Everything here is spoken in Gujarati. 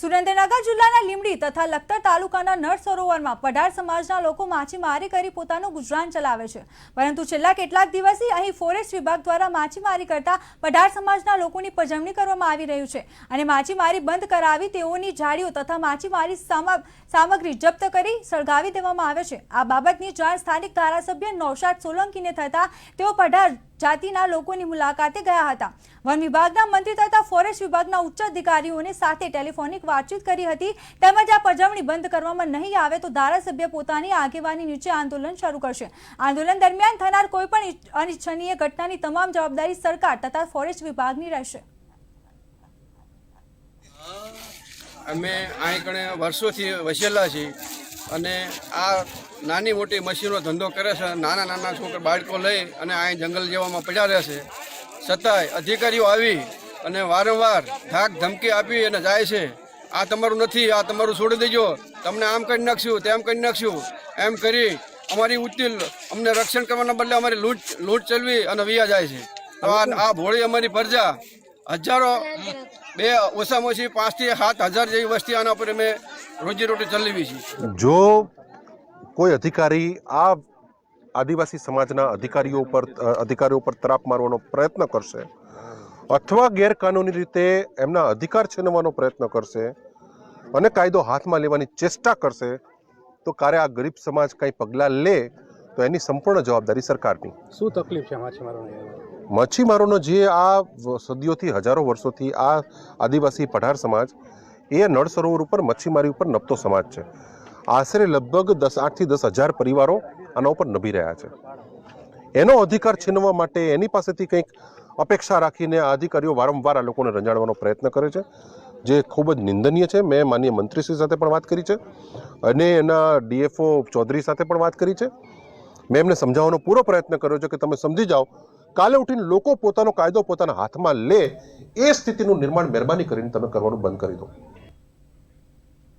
સુરેન્દ્રનગર જિલ્લાના લીમડી તથા લખતર તાલુકાના નળ સરોવરમાં પઢાર સમાજના લોકો માછીમારી કરી પોતાનું ગુજરાન ચલાવે છે. પરંતુ છેલ્લા કેટલાક દિવસથી અહીં ફોરેસ્ટ વિભાગ દ્વારા માછીમારી કરતા પઢાર સમાજના લોકોની પજવણી કરવામાં આવી રહ્યું છે અને માછીમારી બંધ કરાવી તેઓની જાળીઓ તથા માછીમારી સામા- સામગ્રી જપ્ત કરી સળગાવી દેવામાં આવે છે. આ બાબતની જાણ સ્થાનિક ધારાસભ્ય નૌશાદ સોલંકીને થતા તેઓ પઢાર જાતિના લોકોની મુલાકાતે ગયા હતા. વન વિભાગના મંત્રી તથા ફોરેસ્ટ વિભાગના ઉચ્ચ અધિકારીઓને સાથે ટેલિફોનિક વાતચીત કરી હતી. તેમજ આ પજવણી બંધ કરવામાં નહીં આવે તો ધારાસભ્ય પોતાની આગેવાની નીચે આંદોલન શરૂ કરશે. આંદોલન દરમિયાન થનાર કોઈપણ અનિચ્છનીય ઘટનાની તમામ જવાબદારી સરકાર તથા ફોરેસ્ટ વિભાગની રહેશે. અમે અહીં કણે વર્ષોથી વસેલા છીએ. અને આ નાની મોટી મશીનો ધંધો કરે છે. નાના નાના છોકરા બાળકો લઈ અને અહીં જંગલ જેવામાં પડ્યા રહે છે. છતાંય અધિકારીઓ આવી અને વારંવાર ધાક ધમકી આપી અને જાય છે. આ તમારું નથી, આ તમારું છોડી દેજો. તમને આમ કરી નાખશું, તેમ કરી નાખશું. એમ કરી અમારી ઉત્તિલ અમને રક્ષણ કરવાના બદલે અમારી લૂંટ લૂંટ ચલવી અને વિયા જાય છે. આ ભોળી અમારી પ્રજા હજારો બે ઓછામાં ઓછી પાંચથી સાત હજાર જેવી વસ્તી આના ઉપર અમે રોજીરોટી ચલાવી છે. જો કોઈ અધિકારી આ આદિવાસી સમાજના અધિકારીઓ ઉપર અધિકારીઓ પર તરાપ મારવાનો પ્રયત્ન કરશે અથવા ગેરકાનૂની રીતે એમના અધિકાર છીનવવાનો પ્રયત્ન કરશે અને કાયદો હાથમાં લેવાની ચેષ્ટા કરશે તો ક્યારે આ ગરીબ સમાજ કંઈ પગલાં લે તો એની સંપૂર્ણ જવાબદારી સરકારની. શું તકલીફ છે માછીમારોને માછીમારોનો જે આ સદીઓથી હજારો વર્ષોથી આ આદિવાસી પઢાર સમાજ એ નળ સરોવર ઉપર મચ્છીમારી ઉપર નભતો સમાજ છે. આશરે લગભગ દસ, આઠથી દસ હજાર પરિવારો આના ઉપર નભી રહ્યા છે. એનો અધિકાર છીનવા માટે એની પાસેથી કંઈક અપેક્ષા રાખીને આ અધિકારીઓ વારંવાર આ લોકોને રંજાડવાનો પ્રયત્ન કરે છે, જે ખૂબ જ નિંદનીય છે. મેં માનીય મંત્રીશ્રી સાથે પણ વાત કરી છે અને એના ડીએફઓ ચૌધરી સાથે પણ વાત કરી છે. મેં એમને સમજાવવાનો પૂરો પ્રયત્ન કર્યો છે કે તમે સમજી જાઓ, કાલે ઉઠીને લોકો પોતાનો કાયદો પોતાના હાથમાં લે, એ સ્થિતિનું નિર્માણ મહેરબાની કરીને તમે કરવાનું બંધ કરી દો.